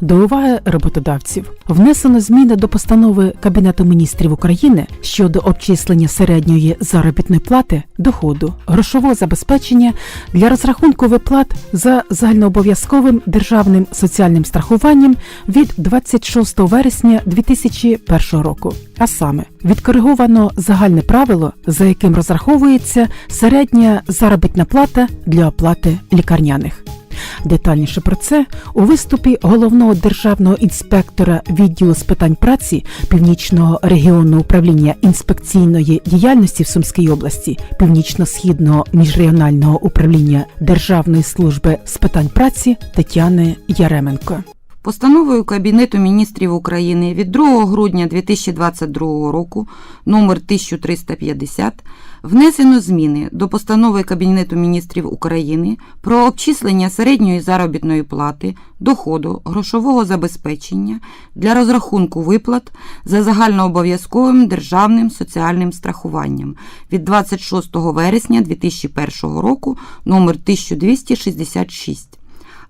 До уваги роботодавців внесено зміни до постанови Кабінету міністрів України щодо обчислення середньої заробітної плати, доходу, грошового забезпечення для розрахунку виплат за загальнообов'язковим державним соціальним страхуванням від 26 вересня 2001 року. А саме відкориговано загальне правило, за яким розраховується середня заробітна плата для оплати лікарняних. Детальніше про це у виступі головного державного інспектора відділу з питань праці Північного регіонного управління інспекційної діяльності в Сумській області, Північно-східного міжрегіонального управління Державної служби з питань праці Тетяни Яременко. Постановою Кабінету міністрів України від 2 грудня 2022 року номер 1350 внесено зміни до постанови Кабінету міністрів України про обчислення середньої заробітної плати, доходу, грошового забезпечення для розрахунку виплат за загальнообов'язковим державним соціальним страхуванням від 26 вересня 2001 року номер 1266.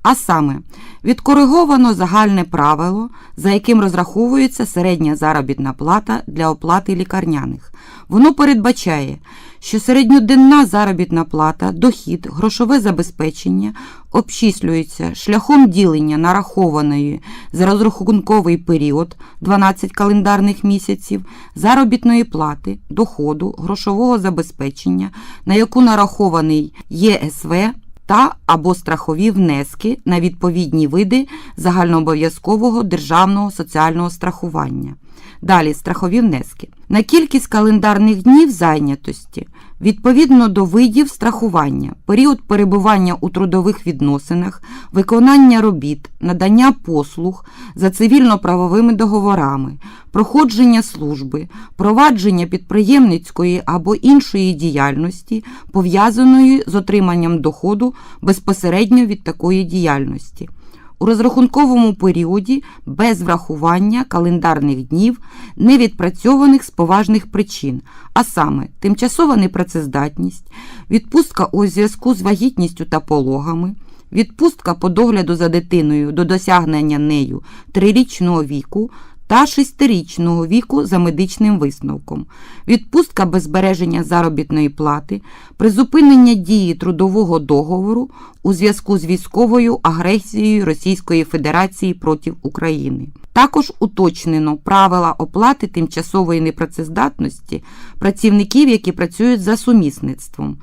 А саме, відкориговано загальне правило, за яким розраховується середня заробітна плата для оплати лікарняних. Воно передбачає, що середньоденна заробітна плата, дохід, грошове забезпечення обчислюється шляхом ділення нарахованої за розрахунковий період 12 календарних місяців заробітної плати, доходу, грошового забезпечення, на яку нарахований ЄСВ та або страхові внески на відповідні види загальнообов'язкового державного соціального страхування. Далі страхові внески. На кількість календарних днів зайнятості відповідно до видів страхування, період перебування у трудових відносинах, виконання робіт, надання послуг за цивільно-правовими договорами, проходження служби, провадження підприємницької або іншої діяльності, пов'язаної з отриманням доходу безпосередньо від такої діяльності. У розрахунковому періоді без врахування календарних днів, не відпрацьованих з поважних причин, а саме тимчасова непрацездатність, відпустка у зв'язку з вагітністю та пологами, відпустка по догляду за дитиною до досягнення нею трирічного віку та шестирічного віку за медичним висновком, відпустка без збереження заробітної плати, призупинення дії трудового договору у зв'язку з військовою агресією Російської Федерації проти України. Також уточнено правила оплати тимчасової непрацездатності працівників, які працюють за сумісництвом.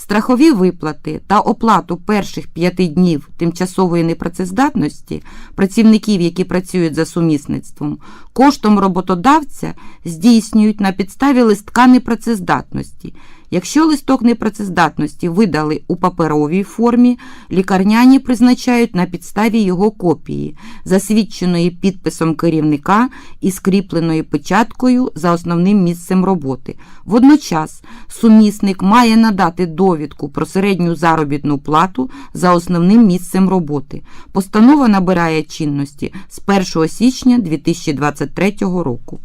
Страхові виплати та оплату перших п'яти днів тимчасової непрацездатності працівників, які працюють за сумісництвом, коштом роботодавця здійснюють на підставі листка непрацездатності. Якщо листок непрацездатності видали у паперовій формі, лікарняні призначають на підставі його копії, засвідченої підписом керівника і скріпленої печаткою за основним місцем роботи. Водночас сумісник має надати довідку про середню заробітну плату за основним місцем роботи. Постанова набирає чинності з 1 січня 2023 року.